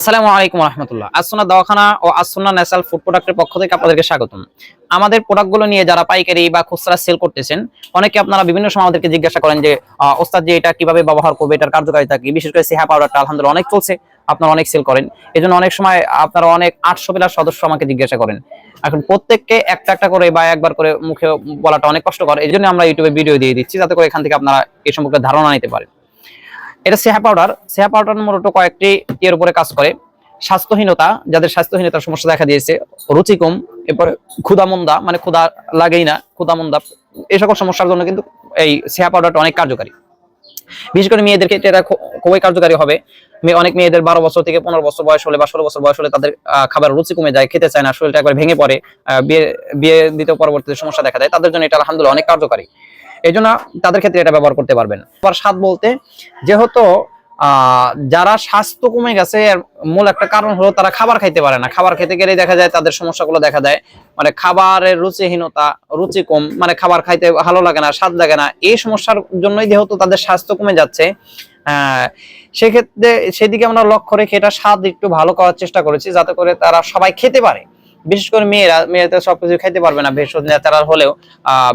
আসসালামু আলাইকুম রহমতুল্লাহ। আসুনা দওয়াখানা ও আসুনা ন্যাচারাল ফুড প্রোডাক্টের পক্ষ থেকে আপনাদেরকে স্বাগতম। আমাদের প্রোডাক্টগুলো নিয়ে যারা পাইকারি বা খুচরা সেল করতেছেন, অনেকে আপনারা বিভিন্ন সময় আমাদেরকে জিজ্ঞাসা করেন যে ওস্তাদ যে এটা কীভাবে ব্যবহার করবে? এটার কার্যকারিতা কি? বিশেষ করে সিহা পাউডারটা আলহামদুলিল্লাহ অনেক চলছে, আপনারা অনেক সেল করেন। এই জন্য অনেক সময় আপনারা অনেক আটশো প্লাস সদস্য আমাকে জিজ্ঞাসা করেন। এখন প্রত্যেককে একটা একটা করে বা একবার করে মুখে বলাটা অনেক কষ্ট করে এই জন্য আমরা ইউটিউবে ভিডিও দিয়ে দিচ্ছি, যাতে করে এখান থেকে আপনারা এই সম্পর্কে ধারণা নিতে পারেন। এটা সেহা পাউডার সেহা পাউডার মূলত কয়েকটি ইয়ের উপরে কাজ করে। স্বাস্থ্যহীনতা, যাদের স্বাস্থ্যহীনতার সমস্যা দেখা দিয়েছে রুচি কম এরপরে ক্ষুদামন্দা মানে ক্ষুদা লাগেই না ক্ষুদামন্দা এই সকল সমস্যার জন্য কিন্তু এই সেহা পাউডারটা অনেক কার্যকারী। বিশেষ করে মেয়েদের ক্ষেত্রে এটা খুবই কার্যকারী হবে। অনেক মেয়েদের বারো বছর থেকে পনেরো বছর বয়স হলে বা ষোলো বছর বয়স হলে তাদের খাবার রুচি কমে যায়, খেতে চায় না, শরীরটা একবার ভেঙে পড়ে বিয়ে বিয়ে দিতে পরবর্তীতে সমস্যা দেখা দেয়, তাদের জন্য এটা আলহামদুলিল্লাহ অনেক কার্যকারী। এই তাদের ক্ষেত্রে এটা ব্যবহার করতে পারবেন। আবার স্বাদ বলতে, যেহেতু যারা স্বাস্থ্য কমে গেছে, এর মূল একটা কারণ হলো তারা খাবার খাইতে পারে না। খাবার খেতে গেলে দেখা যায় তাদের সমস্যাগুলো দেখা দেয়। মানে খাবারের রুচিহীনতা, রুচি কম মানে খাবার খাইতে ভালো লাগে না, স্বাদ লাগে না, এই সমস্যার জন্যই যেহেতু তাদের স্বাস্থ্য কমে যাচ্ছে সেক্ষেত্রে সেদিকে আমরা লক্ষ্য রেখে এটা স্বাদ একটু ভালো করার চেষ্টা করেছি, যাতে করে তারা সবাই খেতে পারে। বিশেষ করে মেয়েরা মেয়েরা সবকিছু খাইতে পারবে না, ভেষজ ন্যাচারাল হলেও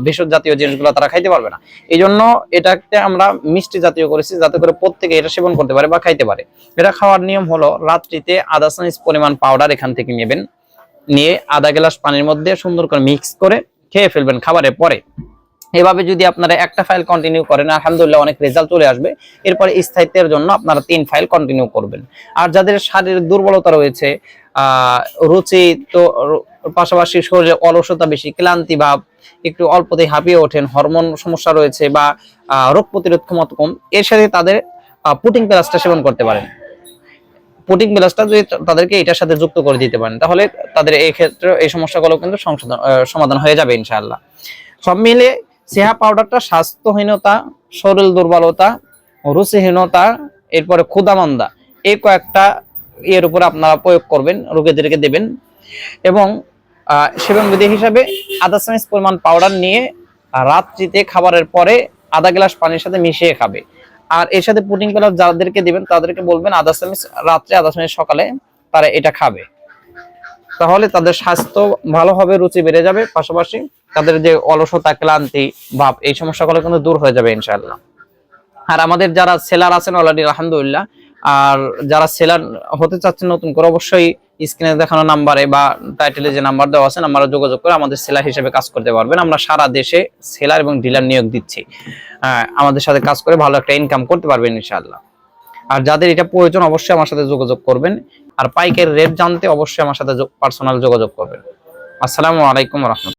ভেষজ জাতীয় জিনিসগুলো তারা খাইতে পারবে না। এই জন্য এটাকে আমরা মিষ্টি জাতীয় করেছি, যাতে করে প্রত্যেকে এটা সেবন করতে পারে বা খাইতে পারে। এটা খাওয়ার নিয়ম হলো, রাত্রিতে আধা চামচ পরিমাণ পাউডার এখান থেকে নেবেন। নিয়ে আধা গ্লাস পানির মধ্যে সুন্দর করে মিক্স করে খেয়ে ফেলবেন খাবারের পরে। এভাবে যদি আপনারা একটা ফাইল কন্টিনিউ করেন, আলহামদুলিল্লাহ অনেক রেজাল্ট চলে আসবে। এরপরে স্থায়িত্বের জন্য আপনারা তিন ফাইল কন্টিনিউ করবেন। আর যাদের শারীরিক দুর্বলতা রয়েছে রুচি তো পাশাপাশি শরীরে অলসতা বেশি, ক্লান্তি ভাব, একটু অল্পতেই হাঁপিয়ে ওঠেন, হরমোন সমস্যা রয়েছে বা রোগ প্রতিরোধ ক্ষমতা কম, এর সাথে তাদের পুটিং প্লাসটা সেবন করতে পারেন। পুটিং প্লাসটা যদি তাদেরকে এটার সাথে যুক্ত করে দিতে পারেন, তাহলে তাদের এই ক্ষেত্রে এই সমস্যাগুলো কিন্তু সংশোধন সমাধান হয়ে যাবে ইনশাআল্লাহ। সব মিলে সেহা পাউডারটা স্বাস্থ্যহীনতা, শরীর দুর্বলতা, রুচিহীনতা, এরপরে ক্ষুদামন্দা এই কয়েকটা এর উপর আপনারা প্রয়োগ করবেন, রোগীদেরকে দেবেন। এবং সেবন বিধি হিসাবে আধা চামচ পরিমাণ পাউডার নিয়ে রাত্রিতে খাবারের পরে আধা গ্লাস পানির সাথে মিশিয়ে খাবে। আর এর সাথে পুডিং প্লাস যাদেরকে দেবেন, তাদেরকে বলবেন আধা চামচ রাত্রে, আধা চামচ সকালে তারা এটা খাবে। তাহলে তাদের স্বাস্থ্য ভালো হবে রুচি বেড়ে যাবে, পাশাপাশি তাদের যে অলসতা, ক্লান্তি, ভাব, এই সমস্যাগুলো কিন্তু দূর হয়ে যাবে ইনশাআল্লাহ। আর আমাদের যারা সেলার আছেন অলরেডি, আলহামদুলিল্লাহ, আর যারা সেলার হতে চাচ্ছেন নতুন করে, অবশ্যই স্ক্রিনে দেখানো নাম্বারে বা টাইটেলে যে নাম্বার দেওয়া আছে, নাম্বারে যোগাযোগ করে আমাদের সেলার হিসেবে কাজ করতে পারবেন। আমরা সারা দেশে সেলার এবং ডিলার নিয়োগ দিচ্ছি। আমাদের সাথে কাজ করে ভালো একটা ইনকাম করতে পারবেন ইনশাআল্লাহ। আর যাদের এটা প্রয়োজন, অবশ্যই আমার সাথে যোগাযোগ করবেন। আর পাইকের রেট জানতে অবশ্যই আমার সাথে পার্সোনাল যোগাযোগ করবেন। আসসালামু আলাইকুম রহমতুল্লাহ।